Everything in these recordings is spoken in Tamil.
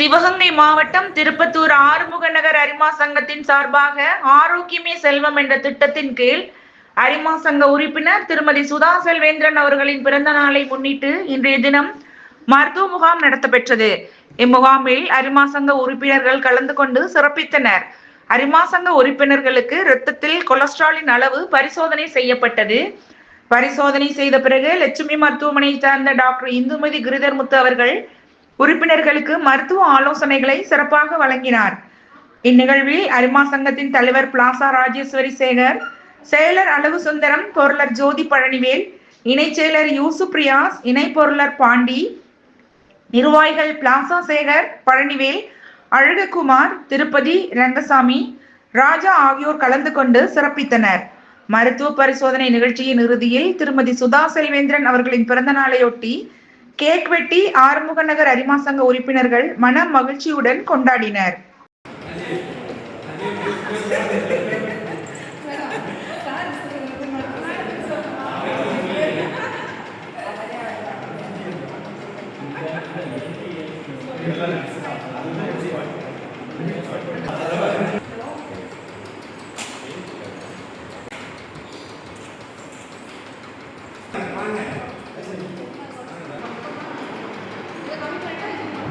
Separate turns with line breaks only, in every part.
சிவகங்கை மாவட்டம் திருப்பத்தூர் ஆறுமுக நகர் அரிமா சங்கத்தின் சார்பாக ஆரோக்கியமே செல்வம் என்ற திட்டத்தின் கீழ் அரிமா சங்க உறுப்பினர் திருமதி சுதா செல்வேந்திரன் அவர்களின் பிறந்த நாளை முன்னிட்டு இன்றைய தினம் மருத்துவ முகாம் நடத்தப்பெற்றது. இம்முகாமில் அரிமா சங்க உறுப்பினர்கள் கலந்து கொண்டு சிறப்பித்தனர். அரிமா சங்க உறுப்பினர்களுக்கு இரத்தத்தில் கொலஸ்ட்ராலின் அளவு பரிசோதனை செய்யப்பட்டது. பரிசோதனை செய்த பிறகு லட்சுமி மருத்துவமனையை சார்ந்த டாக்டர் இந்துமதி கிரிதர் முத்து அவர்கள் உறுப்பினர்களுக்கு மருத்துவ ஆலோசனைகளை சிறப்பாக வழங்கினார். இந்நிகழ்வில் அரிமா சங்கத்தின் தலைவர் பிளாசா ராஜேஸ்வரி சேகர் செயலர் அளவு சுந்தரம் பொருளர் ஜோதி பழனிவேல் இணைச் செயலர் யூசு பிரியாஸ் இணை பொருளர் பாண்டி நிர்வாகிகள் பிளாசா சேகர் பழனிவேல் அழககுமார் திருப்பதி ரங்கசாமி ராஜா ஆகியோர் கலந்து கொண்டு சிறப்பித்தனர். மருத்துவ பரிசோதனை நிகழ்ச்சியின் இறுதியில் திருமதி சுதா செல்வேந்திரன் அவர்களின் பிறந்த நாளையொட்டி கேக் வெட்டி ஆறுமுக நகர் அரிமா சங்க உறுப்பினர்கள் மன மகிழ்ச்சியுடன் கொண்டாடினர்.
இன்றைய தினம்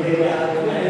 de la